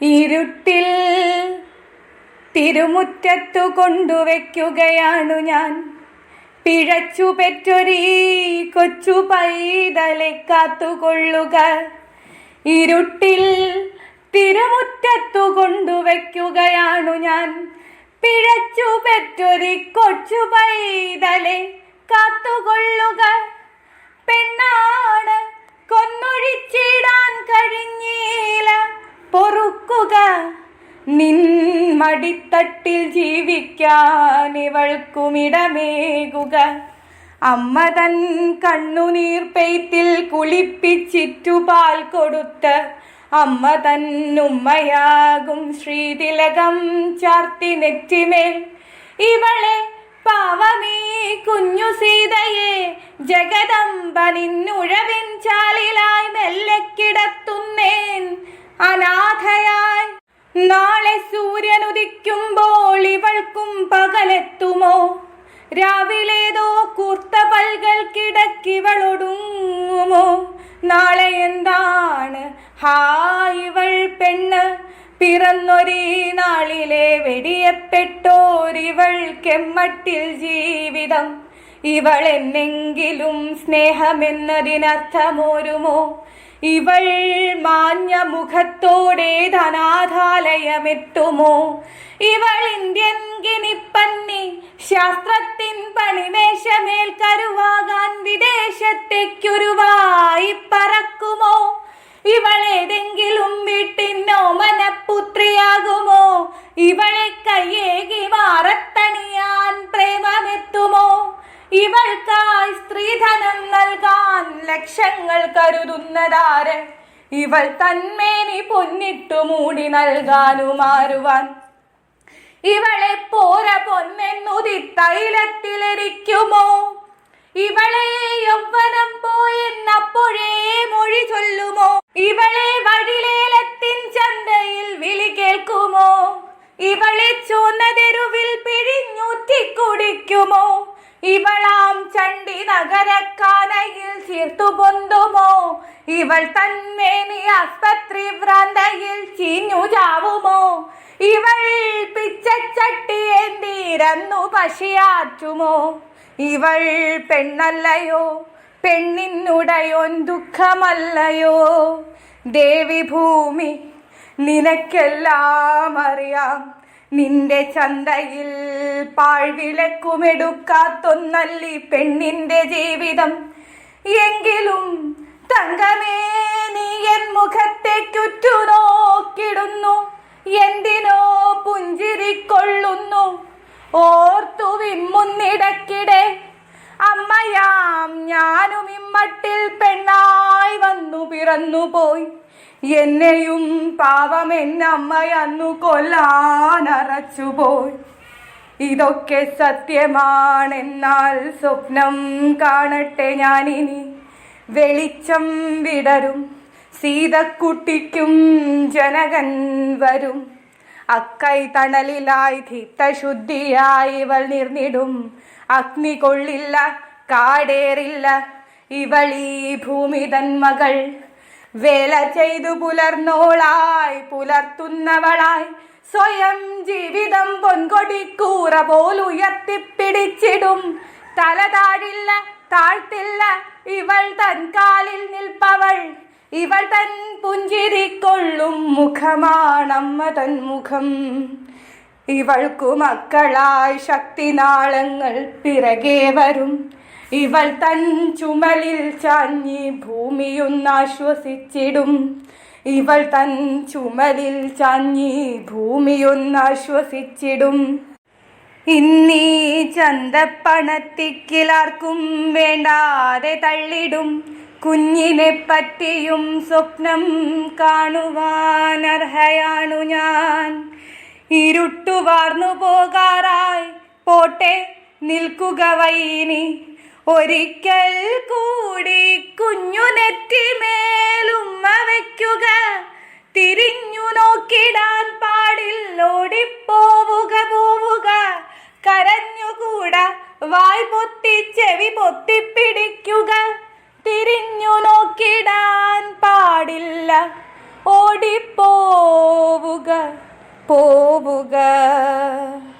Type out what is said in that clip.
ഇരുട്ടിൽ തിരുമുറ്റത്തു കൊണ്ടുവയ്ക്കുകയാണു ഞാൻ. പിഴച്ചു പെറ്റൊരീ കൊച്ചു പൈതലെ കാത്തുകൊള്ളുക. ഇരുട്ടിൽ തിരുമുറ്റത്തു കൊണ്ടുവയ്ക്കുകയാണു ഞാൻ. പിഴച്ചു പെറ്റൊരി കൊച്ചു പൈതലെ കാത്തുകൊള്ളുക. പെണ്ണാണ് കൊന്നൊഴിച്ചിടാൻ നിൻ മടിത്തട്ടിൽ ജീവിക്കാൻ ഇവൾക്കുമിടമേകുക അമ്മ തൻ കണ്ണുനീർ പെയ്ത്തിൽ കുളിപ്പിച്ചിറ്റു പാൽ കൊടുത്ത് അമ്മ ഉമ്മയാകും ശ്രീതിലകം ചാർത്തി നെറ്റിമേൽ. ഇവളെ പാവമീ കുഞ്ഞു സീതയെ ജഗദമ്പ നിന്നുഴവിൻ ചാലിലായി മെല്ലെ കിടത്തുന്നേൻ. അനാഥയായി നാളെ സൂര്യൻ ഉദിക്കുമ്പോൾ ഇവൾക്കും പകലെത്തുമോ? രാവിലേതോ കൂർത്ത പൽകൾ കിടക്കിവളൊടുങ്ങുമോ? നാളെ എന്താണ്? ഹാ ഇവൾ പെണ്ണ്. പിറന്നൊരീ നാളിലെ വെടിയപ്പെട്ടോരിവൾ കെമ്മട്ടിൽ ജീവിതം. ഇവൾ എന്നെങ്കിലും സ്നേഹമെന്നതിനർത്ഥമോരുമോ? ഇവൾ മാഞ്ഞ മുഖത്തോടെ ധനാഥാലയമെത്തുമോ ഇവൾ ഇന്ത്യൻ ഗിനിപ്പന്നി ശാസ്ത്രത്തിൻ പണിവേഷമേൽ കരുവാകാൻ വിദേശത്തേക്കൊരുവായി പറക്കുമോ? ഇവളേതെങ്കിലും ലക്ഷങ്ങൾ കരുതുന്നതാര് ഇവൾ തന്മേനി പൊന്നിട്ടു മൂടി നൽകാനുമാറുവാൻ ഇവളെ പോര പൊന്നെന്നുതി തൈലത്തിലെരിക്കുമോ? ഇവളെ യൗവനം പോയെന്നപ്പോഴേ മൊഴി ചൊല്ലുമോ? ഇവളെ വഴിലേലത്തിൻ ചന്തയിൽ വിളി കേൾക്കുമോ? ഇവളെ ചുവന്ന തെരുവിൽ പിഴിഞ്ഞൂറ്റി കുടിക്കുമോ? ഇവളാം ചണ്ടി നഗരക്കാനയിൽ ചീർത്തു പൊന്തുമോ? ഇവൾ തന്മേനി ആസ്പത്രി ഭ്രാന്തയിൽ ചീഞ്ഞു ചാവുമോ? ഇവൾ പിച്ചച്ചട്ടിയേന്തിരന്നു പശിയാറ്റുമോ? ഇവൾ പെണ്ണല്ലയോ? പെണ്ണിനുടയോൻ ദുഃഖമല്ലയോ? ദേവി ഭൂമി നിനക്കെല്ലാം അറിയാം. നിന്റെ ചന്തയിൽ പാഴ്വിലക്കുമെടുക്കാത്തൊന്നല്ലി പെണ്ണിന്റെ ജീവിതം. എങ്കിലും തങ്കമേ നീ എൻ മുഖത്തേക്കുറ്റു നോക്കിടുന്നു എന്തിനോ പുഞ്ചിരിക്കൊള്ളുന്നു. ഓർത്തു വിമ്മുന്നിടക്കിടെ അമ്മയാം ഞാനും ഇമ്മട്ടിൽ പെണ്ണായി വന്നു പിറന്നുപോയി. എന്നെയും പാവം എന്നമ്മയന്നു കൊല്ലാനറച്ചുപോയി ഇതൊക്കെ സത്യമാണെന്നാൽ സ്വപ്നം കാണട്ടെ ഞാനിനി. വെളിച്ചം വിടരും സീതക്കുട്ടിക്കും ജനകൻ വരും. അക്കൈ തണലിലായി ധിത്തശുദ്ധിയായി ഇവൾ നിർന്നിടും. അഗ്നി കൊള്ളില്ല കാടേറില്ല ഇവൾ ഈ ഭൂമി തൻ മകൾ. വേല ചെയ്തു പുലർന്നോളായി പുലർത്തുന്നവളായി. സ്വയം ജീവിതം പൊൻകൊടിക്കൂറ പോലുയർത്തിപ്പിടിച്ചിടും തല താഴില്ല താഴ്ത്തില്ല ഇവൾ തൻ കാലിൽ നിൽപ്പവൾ. ഇവൾ തൻ പുഞ്ചിരിക്കൊള്ളും മുഖമാണമ്മ തൻ മുഖം. ഇവൾക്കു മക്കളായി ശക്തിനാളങ്ങൾ പിറകെ വരും. ഇവൾ തൻ ചുമലിൽ ചാഞ്ഞി ഭൂമിയൊന്നാശ്വസിച്ചിടും ഇവൾ തൻ ചുമലിൽ ചാഞ്ഞി ഭൂമിയൊന്നാശ്വസിച്ചിടും ഇന്നീ ചന്തപ്പണത്തിക്കിലാർക്കും വേണ്ടാതെ തള്ളിടും. കുഞ്ഞിനെ പറ്റിയും സ്വപ്നം കാണുവാൻ അർഹയാണു ഞാൻ. ഇരുട്ടുവാർന്നു പോകാറായി പോട്ടെ നിൽക്കുക വൈനി. ഒരിക്കൽ കൂടി കുഞ്ഞു നെറ്റിമേലുമ്മ വയ്ക്കുക തിരിഞ്ഞു നോക്കിടാൻ പാടില്ല ഓടിപ്പോവുക പോവുക. കരഞ്ഞുകൂട വായ് പൊത്തി ചെവി പൊത്തിപ്പിടിക്കുക. തിരിഞ്ഞു നോക്കിടാൻ പാടില്ല ഓടിപ്പോവുക പോവുക.